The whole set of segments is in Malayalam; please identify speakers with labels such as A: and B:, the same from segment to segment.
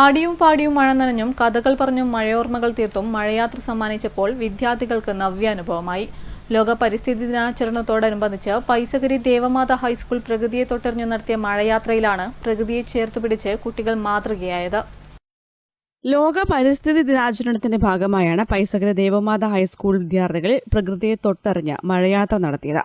A: ആടിയും പാടിയും മഴ നനഞ്ഞും കഥകൾ പറഞ്ഞും മഴയോർമ്മകൾ തീർത്തും മഴയാത്ര സമ്മാനിച്ചപ്പോൾ വിദ്യാർത്ഥികൾക്ക് നവ്യാനുഭവമായി. ലോക പരിസ്ഥിതി ദിനാചരണത്തോടനുബന്ധിച്ച് പൈസകരി ദേവമാത ഹൈസ്കൂൾ പ്രകൃതിയെ തൊട്ടറിഞ്ഞു നടത്തിയ മഴയാത്രയിലാണ് പ്രകൃതിയെ ചേർത്തുപിടിച്ച് കുട്ടികൾ മാതൃകയായത്.
B: ലോക പരിസ്ഥിതി ദിനാചരണത്തിന്റെ ഭാഗമായാണ് പൈസകര ദേവമാത ഹൈസ്കൂൾ വിദ്യാർത്ഥികൾ പ്രകൃതിയെ തൊട്ടറിഞ്ഞ് മഴയാത്ര നടത്തിയത്.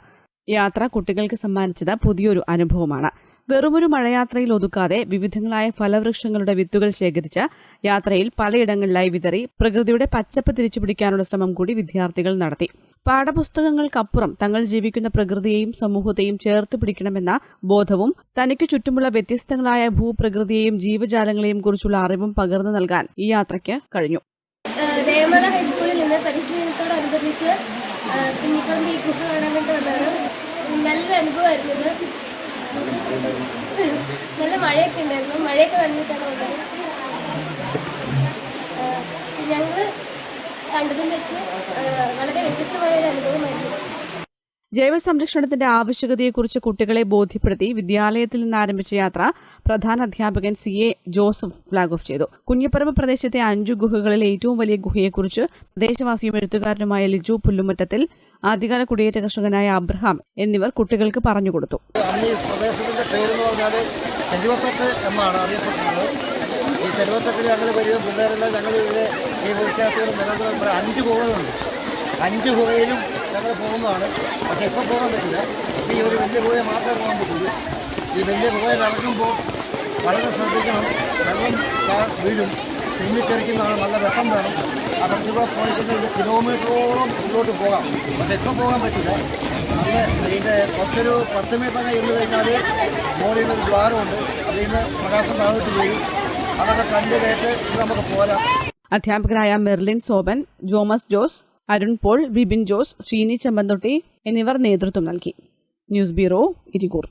B: യാത്ര കുട്ടികൾക്ക് സമ്മാനിച്ചത് പുതിയൊരു അനുഭവമാണ്. വെറുമൊരു മഴയാത്രയിൽ ഒതുക്കാതെ വിവിധങ്ങളായ ഫലവൃക്ഷങ്ങളുടെ വിത്തുകൾ ശേഖരിച്ച യാത്രയിൽ പലയിടങ്ങളിലായി വിതറി പ്രകൃതിയുടെ പച്ചപ്പ് തിരിച്ചുപിടിക്കാനുള്ള ശ്രമം കൂടി വിദ്യാർത്ഥികൾ നടത്തി. പാഠപുസ്തകങ്ങൾക്കപ്പുറം തങ്ങൾ ജീവിക്കുന്ന പ്രകൃതിയെയും സമൂഹത്തെയും ചേർത്തു പിടിക്കണമെന്ന ബോധവും തനിക്ക് ചുറ്റുമുള്ള വ്യത്യസ്തങ്ങളായ ഭൂപ്രകൃതിയെയും ജീവജാലങ്ങളെയും കുറിച്ചുള്ള അറിവും പകർന്നു നൽകാൻ ഈ യാത്രയ്ക്ക് കഴിഞ്ഞു.
C: ഹൈസ്കൂളിൽ നിന്ന് നല്ലൊരു അനുഭവമായിരുന്നു നല്ല മഴയൊക്കെ ഉണ്ടായിരുന്നു. മഴയൊക്കെ വന്നിട്ടാണ് ഞങ്ങൾ കണ്ടതിൽ വെച്ച് വളരെ വ്യത്യസ്തമായ ഒരു അനുഭവമായിരുന്നു.
B: ജൈവ സംരക്ഷണത്തിന്റെ ആവശ്യകതയെക്കുറിച്ച് കുട്ടികളെ ബോധ്യപ്പെടുത്തി വിദ്യാലയത്തിൽ നിന്ന് ആരംഭിച്ച യാത്ര പ്രധാന അധ്യാപകൻ C A Joseph flag off ചെയ്തു. കുഞ്ഞിപ്പറമ്പ് പ്രദേശത്തെ അഞ്ചു ഗുഹകളിൽ ഏറ്റവും വലിയ ഗുഹയെക്കുറിച്ച് പ്രദേശവാസിയും എഴുത്തുകാരനുമായ ലിജു പുല്ലുമറ്റത്തിൽ ആദ്യകാല കുടിയേറ്റ കർഷകനായ അബ്രഹാം എന്നിവർ കുട്ടികൾക്ക് പറഞ്ഞുകൊടുത്തു
D: ചെരുവത്തട്ട് എന്നാണ് അറിയപ്പെടുന്നത്. ഈ ചെരുവത്തട്ടിൽ ഞങ്ങൾ വരികയും പിള്ളേരെല്ലാം ഞങ്ങൾ ഇവിടെ ഈ വിദ്യാർത്ഥികൾ നിലനിൽക്കുന്ന അഞ്ച് ഗുഹകളുണ്ട് അഞ്ച് ഗുഹയിലും ഞങ്ങൾ പോകുന്നതാണ്. പക്ഷേ ഇപ്പം പോകാൻ പറ്റില്ല. ഈ ഒരു വലിയ ഗുഹയെ മാത്രമേ പോകാൻ പറ്റുള്ളൂ. ഈ വലിയ ഗുഹയിൽ ഇറങ്ങുമ്പോൾ വളരെ ശ്രദ്ധിക്കണം. വെള്ളം വീഴും. തിന്നിത്തെറിക്കുന്നതാണ് നല്ല വെട്ടം വേണം. അവർക്കിവിടെ പോയിട്ട് ഇത് കിലോമീറ്ററോളം മുന്നോട്ട് പോകാം. പക്ഷെ ഇപ്പം പോകാൻ പറ്റില്ല. അന്ന് ഇതിന്റെ കുറച്ചൊരു പത്ത് മീറ്റർ ഇരുന്ന് കഴിഞ്ഞാൽ മോളിൽ നിന്ന് ഒരു ദ്വാരമുണ്ട്. അതിൽ നിന്ന് പ്രകാശം താഴോട്ട് പോയി അതൊക്കെ കണ്ട് കേട്ട് ഇത് നമുക്ക് പോരാം.
B: അധ്യാപകരായ മെർലിൻ സോബൻ ജോമസ് ജോസ് അരുൺ പോൾ ബിബിൻ ജോസ് ശ്രീനി ചെമ്പന്തൊട്ടി എന്നിവർ നേതൃത്വം നൽകി. News bureau Irikkur